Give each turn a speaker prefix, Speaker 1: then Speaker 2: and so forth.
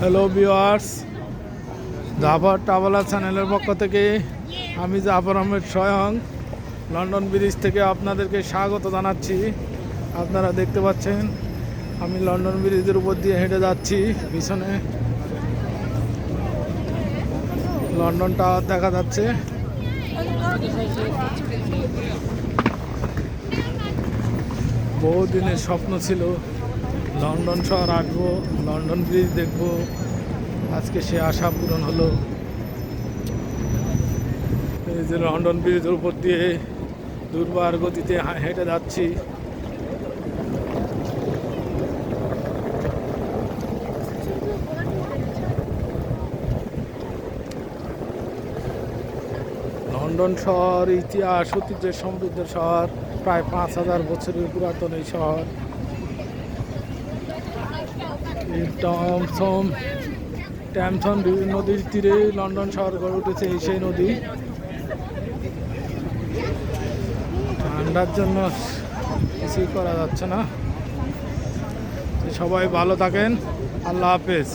Speaker 1: Hello viewers Zafar ট্রাভেলা চ্যানেলের পক্ষ থেকে আমি জাফর আহমেদ স্বয়ং লন্ডন ব্রিজ থেকে আপনাদেরকে স্বাগত জানাচ্ছি। আপনারা দেখতে পাচ্ছেন, আমি লন্ডন ব্রিজের উপর দিয়ে হেঁটে যাচ্ছি, পিছনে। লন্ডন টাওয়ার দেখা যাচ্ছে। বহুদিনের স্বপ্ন ছিল। লন্ডন শহর আসব, লন্ডন ব্রিজ দেখব। আজকে সে আশা পূরণ হলো। এই যে লন্ডন ব্রিজের উপর দিয়ে দুর্বার গতিতে হেঁটে যাচ্ছি। লন্ডন শহর ইতিহাস ঐতিহ্যের সমৃদ্ধ শহর, প্রায় পাঁচ হাজার বছরের পুরাতন এই শহর। এই টমথম ট্যামথন নদীর তীরে লন্ডন শহর গড়ে উঠেছে এই সেই নদী। ঠান্ডার জন্য কিছুই করা যাচ্ছে না। সবাই ভালো থাকেন। আল্লাহ হাফেজ।